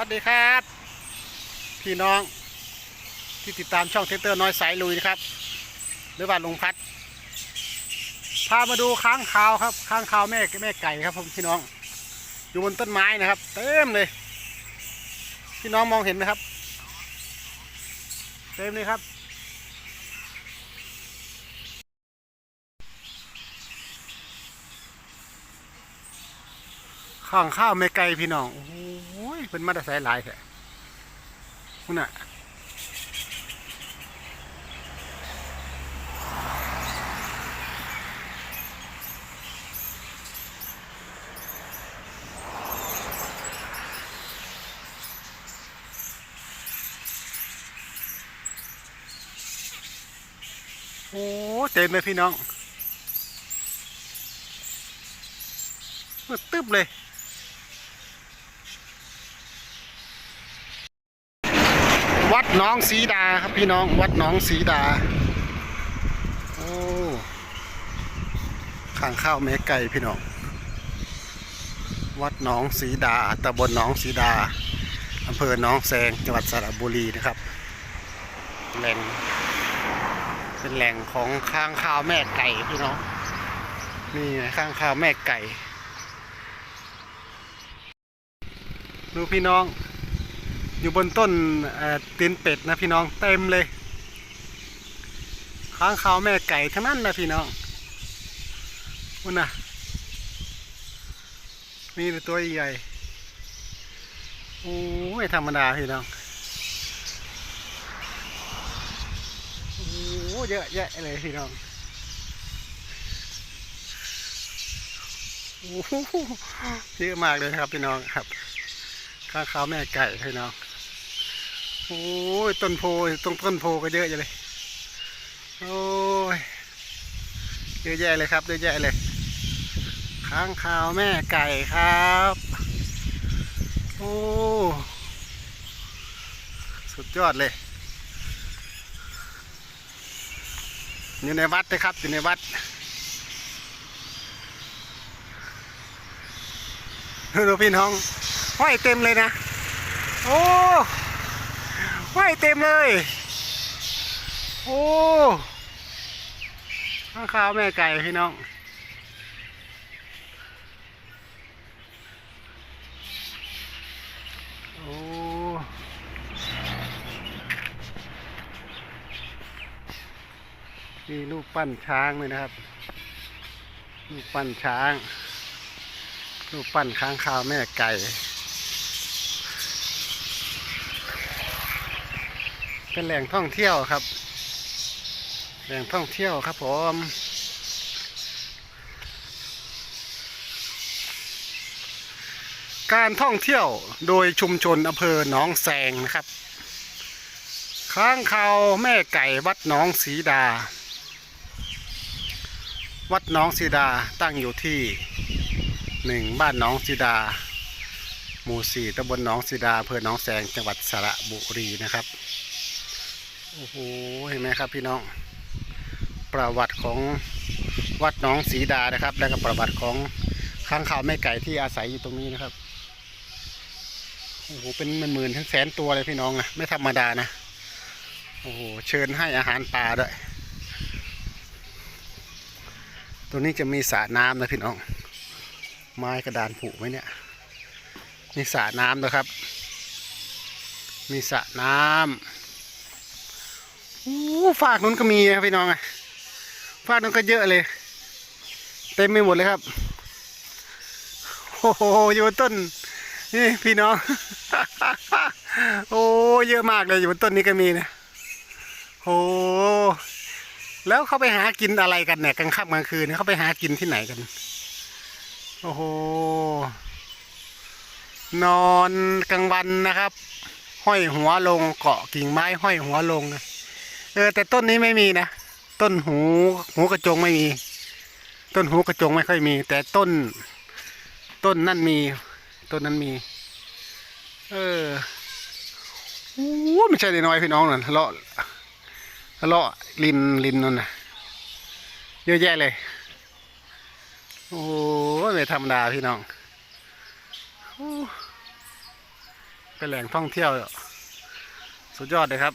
วัสดีครับ พี่น้องที่ติดตามช่องเทเตอร์น้อยสายลุยนะครับ หรือว่าลุงพัด พามาดูค้างคาวครับค้างคาวแม่แม่ไก่ครับผมพี่น้อง อยู่บนต้นไม้นะครับ เต็มเลย พี่น้องมองเห็นไหมครับ เต็มเลยครับข้างข้าวไม่ไกลพี่น้องโอ้โห เป็นมาตรสายหลายแท้คุณน่ะโอ้เต็มเลยพี่น้องมืดตึ๊บเลย วัดน้องสีดาครับพี่น้องวัดน้องสีดา โอ้ข้างข้าวแม่ไก่พี่น้อง วัดน้องสีดาตำบลน้องสีดาอำเภอหน้องแซงจังหวัดสระบุรีนะครับแหล่งเป็นแหล่งของข้างข้าวแม่ไก่พี่น้องนี่ข้างข้าวแม่ไก่ ดูพี่น้อง อยู่บนต้นเตีนเป็ดนะพี่น้องเต็มเลยข้างข้าวแม่ไก่ทั้งนั้นนะพี่น้องอุ่นนะมีตัวใหญ่โอ้ไม่ธรรมดาพี่น้องโอ้เยอะแยะเลยพี่น้องโอ้เยอะมากเลยครับพี่น้องครับข้างขาวแม่ไก่พี่น้อง โอ้ยต้นโพตรงต้นโพก็เยอะอยู่เลย โอ้ยเยอะแยะเลยครับเยอะแยะเลยข้างขาวแม่ไก่ครับ โอ้สุดยอดเลยอยู่ในวัดนะครับอยู่ในวัดดูพี่น้องห้อยเต็มเลยนะ โอ้ ห้อยเต็มเลย โอ้ข้างข้าวแม่ไก่พี่น้อง โอ้มีรูปปั้นช้างเลยนะครับรูปปั้นช้างรูปปั้นค้างคาวแม่ไก่ เป็นแหล่งท่องเที่ยวครับ แหล่งท่องเที่ยวครับผมการท่องเที่ยวโดยชุมชนอำเภอหนองแสงนะครับ ค้างคาวแม่ไก่วัดหนองสีดา วัดหนองสีดาตั้งอยู่ที่หนึ่งบ้านหนองสีดา หมู่สี่ตำบลหนองสีดาอำเภอหนองแสงจังหวัดสระบุรีนะครับ โอ้โห เห็นไหมครับพี่น้อง ประวัติของวัดหนองสีดานะครับ และก็ประวัติของข้างข่าวแม่ไก่ที่อาศัยอยู่ตรงนี้นะครับ โอ้โห เป็นหมื่นๆถึงแสนตัวเลยพี่น้องนะไม่ธรรมดานะ โอ้โห เชิญให้อาหารปลาด้วยตัวนี้จะมีสระน้ำนะพี่น้อง ไม้กระดานผุไหมเนี่ยมีสระน้ำนะครับ มีสระน้ำ อ้ฝากนู้นก็มีครับพี่น้องอะฝากนู้นก็เยอะเลย เต็มไปหมดเลยครับโอ้โหอยู่บนต้นนี่พี่น้อง โอ้เยอะมากเลยอยู่บนต้นนี้ก็มีนะโอ้แล้วเขาไปหากินอะไรกันเนี่ยกลางค่ำกลางคืนเนี่ยเขาไปหากินที่ไหนกัน โอ้โหนอนกลางวันนะครับ ห้อยหัวลงเกาะกิ่งไม้ห้อยหัวลงนะ เออแต่ต้นนี้ไม่มีนะต้นหูหูกระจงไม่มี ต้นหูกระจงไม่ค่อยมี แต่ต้น ต้นนั่นมี ต้นนั้นมี เออโอ้ไม่ใช่น้อยพี่น้องนั่นเลาะทะเลาะลินลินนั่นนะเยอะแยะเลย โอ้ไม่ธรรมดาพี่น้องเป็นแหล่งท่องเที่ยว สุดยอดเลยครับ